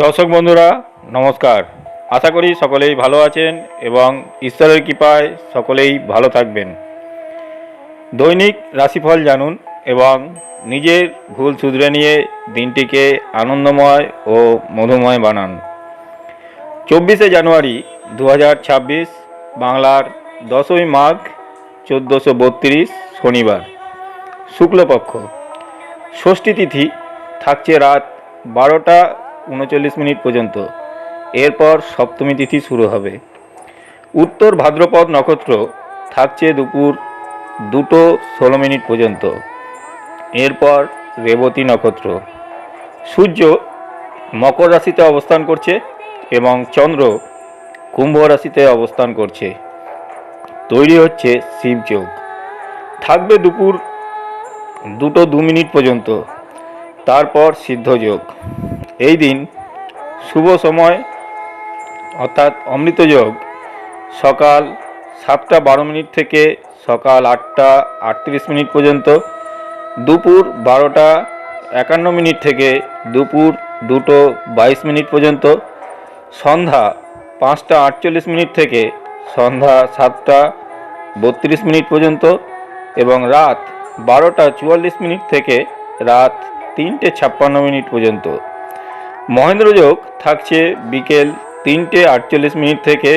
দর্শক বন্ধুরা, নমস্কার। আশা করি সকলেই ভালো আছেন এবং ঈশ্বরের কৃপায় সকলেই ভালো থাকবেন। দৈনিক রাশিফল জানুন এবং নিজের ভুল শুধরে নিয়ে দিনটিকে আনন্দময় ও মধুময় বানান। চব্বিশে জানুয়ারি দু হাজার ছাব্বিশ, বাংলার দশই মাঘ চোদ্দোশো বত্রিশ, শনিবার। শুক্লপক্ষ, ষষ্ঠী তিথি থাকছে রাত বারোটা উনচল্লিশ মিনিট পর্যন্ত। এরপর সপ্তমী তিথি শুরু হবে। উত্তর ভাদ্রপদ নক্ষত্র থাকছে দুপুর দুটো ষোলো মিনিট পর্যন্ত। এরপর রেবতী নক্ষত্র। সূর্য মকর রাশিতে অবস্থান করছে এবং চন্দ্র কুম্ভ রাশিতে অবস্থান করছে। তৈরি হচ্ছে শিবযোগ থাকবে দুপুর দুটো দু মিনিট পর্যন্ত। তারপর সিদ্ধযোগ। এই দিন শুভ সময়, অর্থাৎ অমৃতযোগ। সকাল সাতটা বারো মিনিট থেকে সকাল আটটা আটত্রিশ মিনিট পর্যন্ত, দুপুর বারোটা একান্ন মিনিট থেকে দুপুর দুটো বাইশ মিনিট পর্যন্ত, সন্ধ্যা পাঁচটা আটচল্লিশ মিনিট থেকে সন্ধ্যা সাতটা বত্রিশ মিনিট পর্যন্ত এবং রাত বারোটা চুয়াল্লিশ মিনিট থেকে রাত তিনটে ছাপ্পান্ন মিনিট পর্যন্ত। মহেন্দ্র যোগ থাকছে বিকেল তিনটে আটচল্লিশ মিনিট থেকে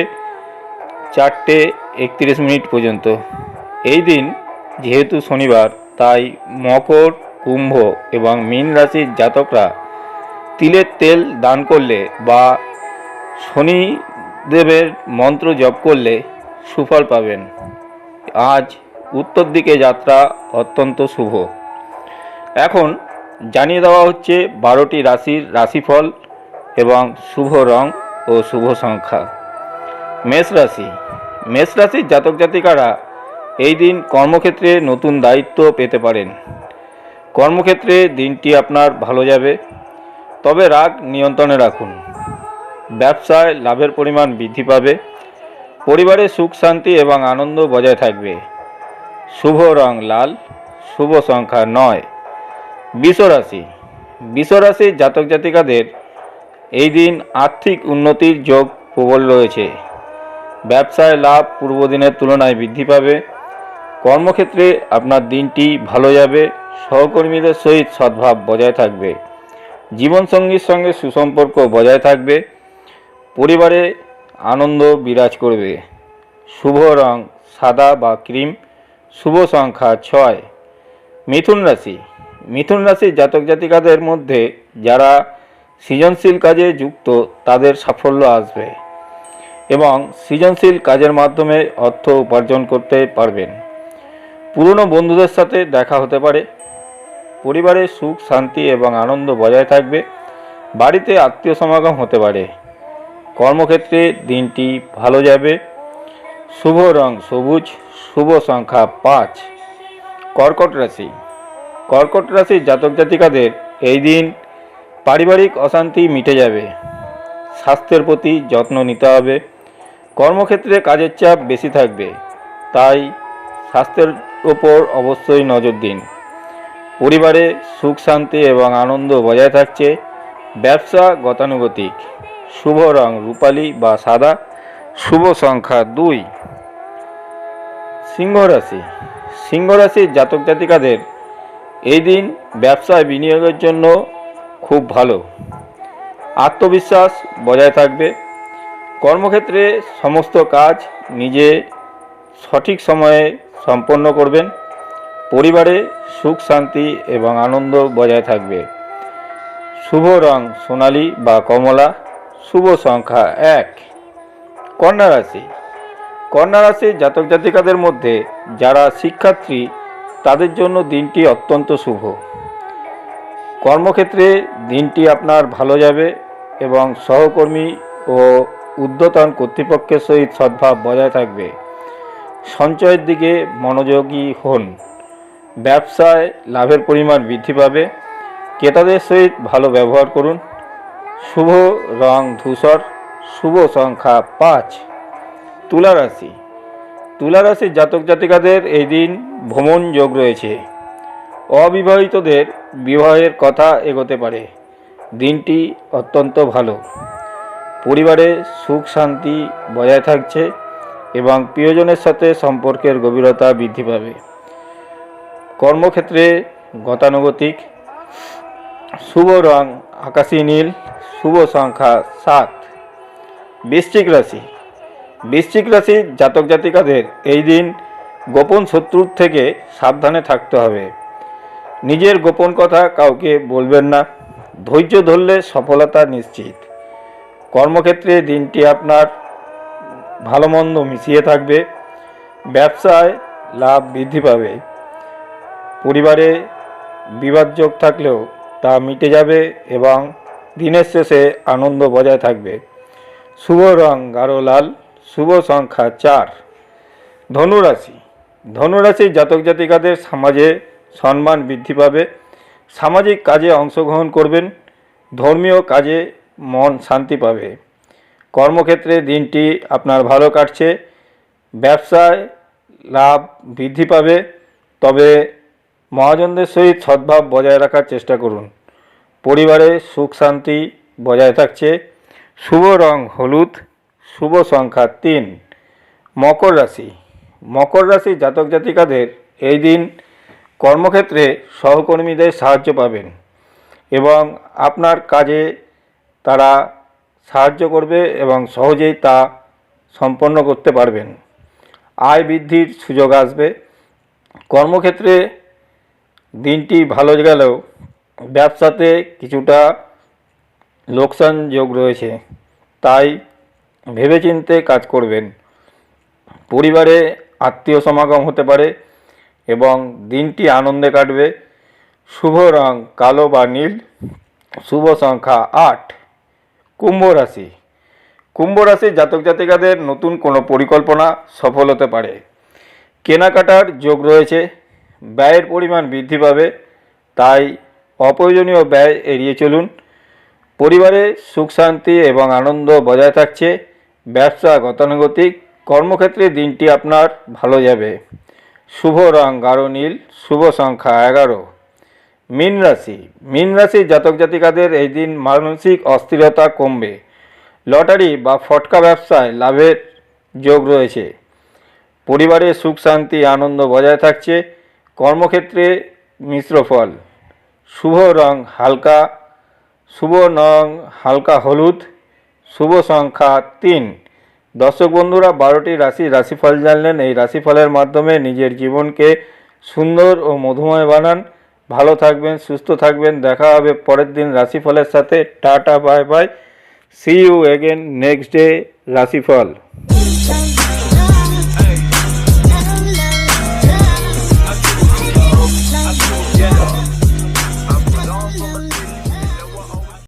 চারটে একত্রিশ মিনিট পর্যন্ত। এই দিন যেহেতু শনিবার, তাই মকর, কুম্ভ এবং মীন রাশির জাতকরা তিলের তেল দান করলে বা শনিদেবের মন্ত্র জপ করলে সুফল পাবেন। আজ উত্তর দিকে যাত্রা অত্যন্ত শুভ। এখন জানিয়ে দেওয়া হচ্ছে বারোটি রাশির রাশিফল এবং শুভ রং ও শুভ সংখ্যা। মেষ রাশি। মেষ রাশির জাতক জাতিকারা এই দিন কর্মক্ষেত্রে নতুন দায়িত্ব পেতে পারেন। কর্মক্ষেত্রে দিনটি আপনার ভালো যাবে। তবে রাগ নিয়ন্ত্রণে রাখুন। ব্যবসায় লাভের পরিমাণ বৃদ্ধি পাবে। পরিবারে সুখ, শান্তি এবং আনন্দ বজায় থাকবে। শুভ রং লাল, শুভ সংখ্যা নয়। বিশ্বরাশি। বিশ্বরাশির জাতক জাতিকাদের এই দিন আর্থিক উন্নতির যোগ প্রবল রয়েছে। ব্যবসায় লাভ পূর্বদিনের তুলনায় বৃদ্ধি পাবে। কর্মক্ষেত্রে আপনার দিনটি ভালো যাবে। সহকর্মীদের সহিত সদ্ভাব বজায় থাকবে। জীবনসঙ্গীর সঙ্গে সুসম্পর্ক বজায় থাকবে। পরিবারে আনন্দ বিরাজ করবে। শুভ রং সাদা বা ক্রিম। শুভ সংখ্যা ছয়। মিথুন রাশি। মিথুন রাশির জাতক জাতিকাদের মধ্যে যারা সৃজনশীল কাজে যুক্ত, তাদের সাফল্য আসবে এবং সৃজনশীল কাজের মাধ্যমে অর্থ উপার্জন করতে পারবেন। পুরনো বন্ধুদের সাথে দেখা হতে পারে। পরিবারে সুখ, শান্তি এবং আনন্দ বজায় থাকবে। বাড়িতে আত্মীয় সমাগম হতে পারে। কর্মক্ষেত্রে দিনটি ভালো যাবে। শুভ রং সবুজ, শুভ সংখ্যা পাঁচ। কর্কট রাশি। কর্কট রাশির জাতক জাতিকাদের এই দিন পারিবারিক অশান্তি মিটে যাবে। স্বাস্থ্যের প্রতি যত্ন নিতে হবে। কর্মক্ষেত্রে কাজের চাপ বেশি থাকবে। তাই স্বাস্থ্যের ওপর অবশ্যই নজর দিন। পরিবারে সুখ, শান্তি এবং আনন্দ বজায় থাকছে। ব্যবসা গতানুগতিক। শুভ রং রূপালী বা সাদা। শুভ সংখ্যা দুই। সিংহ রাশি। সিংহ রাশির জাতক জাতিকাদের এই দিন ব্যবসায় বিনিয়োগের জন্য খুব ভালো। আত্মবিশ্বাস বজায় থাকবে। কর্মক্ষেত্রে সমস্ত কাজ নিজে সঠিক সময়ে সম্পন্ন করবেন। পরিবারে সুখ, শান্তি এবং আনন্দ বজায় থাকবে। শুভ রং সোনালি বা কমলা, শুভ সংখ্যা এক। কন্যা রাশি। কন্যা রাশির জাতক জাতিকাদের মধ্যে যারা শিক্ষার্থী তাদের জন্য দিনটি অত্যন্ত শুভ। কর্মক্ষেত্রে দিনটি আপনার ভালো যাবে এবং সহকর্মী ও ঊর্ধ্বতন কর্তৃপক্ষের সহিত সদ্ভাব বজায় থাকবে। সঞ্চয়ের দিকে মনোযোগী হন। ব্যবসায় লাভের পরিমাণ বৃদ্ধি পাবে। ক্রেতাদের সহিত ভালো ব্যবহার করুন। শুভ রং ধূসর, শুভ সংখ্যা পাঁচ। তুলা রাশি। তুলা রাশির জাতক জাতিকাদের এই দিন ভ্রমণ যোগ রয়েছে। অবিবাহিতদের বিবাহের কথা এগোতে পারে। দিনটি অত্যন্ত ভালো। পরিবারে সুখ শান্তি বজায় থাকছে এবং প্রিয়জনের সাথে সম্পর্কের গভীরতা বৃদ্ধি পাবে। কর্মক্ষেত্রে গতানুগতিক। শুভ রং আকাশী নীল, শুভ সংখ্যা সাত। বৃশ্চিক রাশি। বৃশ্চিক রাশির জাতক জাতিকাদের এই দিন গোপন শত্রুর থেকে সাবধানে থাকতে হবে। নিজের গোপন কথা কাউকে বলবেন না। ধৈর্য ধরলে সফলতা নিশ্চিত। কর্মক্ষেত্রে দিনটি আপনার ভালো মন্দ মিশিয়ে থাকবে। ব্যবসায় লাভ বৃদ্ধি পাবে। পরিবারে বিবাদযোগ থাকলেও তা মিটে যাবে এবং দিনের শেষে আনন্দ বজায় থাকবে। শুভ রং গাঢ় লাল। শুভ সংখ্যা চার। ধনুরাশি। ধনুরাশির জাতক জাতিকাদের সমাজে সম্মান বৃদ্ধি পাবে। সামাজিক কাজে অংশগ্রহণ করবেন। ধর্মীয় কাজে মন শান্তি পাবে। কর্মক্ষেত্রে দিনটি আপনার ভালো কাটছে। ব্যবসায় লাভ বৃদ্ধি পাবে। তবে মহাজনদের সহিত সদ্ভাব বজায় রাখার চেষ্টা করুন। পরিবারে সুখ শান্তি বজায় থাকছে। শুভ রং হলুদ। শুভ সংখ্যা তিন। মকর রাশি। মকর রাশি জাতক জাতিকাদের এই দিন কর্মক্ষেত্রে সহকর্মীদের সাহায্য পাবেন এবং আপনার কাজে তারা সাহায্য করবে এবং সহজেই তা সম্পন্ন করতে পারবেন। আয় বৃদ্ধির সুযোগ আসবে। কর্মক্ষেত্রে দিনটি ভালো গেলেও ব্যবসাতে কিছুটা লোকসান যোগ রয়েছে। তাই ভেবেচিন্তে কাজ করবেন। পরিবারে আত্মীয় সমাগম হতে পারে এবং দিনটি আনন্দে কাটবে। শুভ রং কালো বা নীল, শুভ সংখ্যা আট, কুম্ভ রাশি। কুম্ভ রাশির জাতক জাতিকাদের নতুন কোনো পরিকল্পনা সফল হতে পারে। কেনাকাটার যোগ রয়েছে, ব্যয়ের পরিমাণ বৃদ্ধি পাবে, তাই অপ্রয়োজনীয় ব্যয় এড়িয়ে চলুন। পরিবারে সুখ শান্তি এবং আনন্দ বজায় থাকছে ব্যবসা, গতানুগতিক কর্মক্ষেত্রে দিনটি আপনার ভালো যাবে। শুভ রং গাঢ় নীল, শুভ সংখ্যা এগারো। মীন রাশি। মীন রাশির জাতক জাতিকাদের এই দিন মানসিক অস্থিরতা কমবে। লটারি বা ফটকা ব্যবসায় লাভের যোগ রয়েছে। পরিবারে সুখ, শান্তি, আনন্দ বজায় থাকছে। কর্মক্ষেত্রে মিশ্র ফল। শুভ রং হালকা, শুভ রং হালকা হলুদ। শুভ সংখ্যা তিন। দর্শক বন্ধুরা, বারোটি রাশি রাশিফল জানলেন। এই রাশিফলের মাধ্যমে নিজের জীবনকে সুন্দর ও মধুময় বানান। ভালো থাকবেন, সুস্থ থাকবেন। দেখা হবে পরের দিন রাশিফলের সাথে। Ta-ta, bye bye. See you again next day রাশিফল।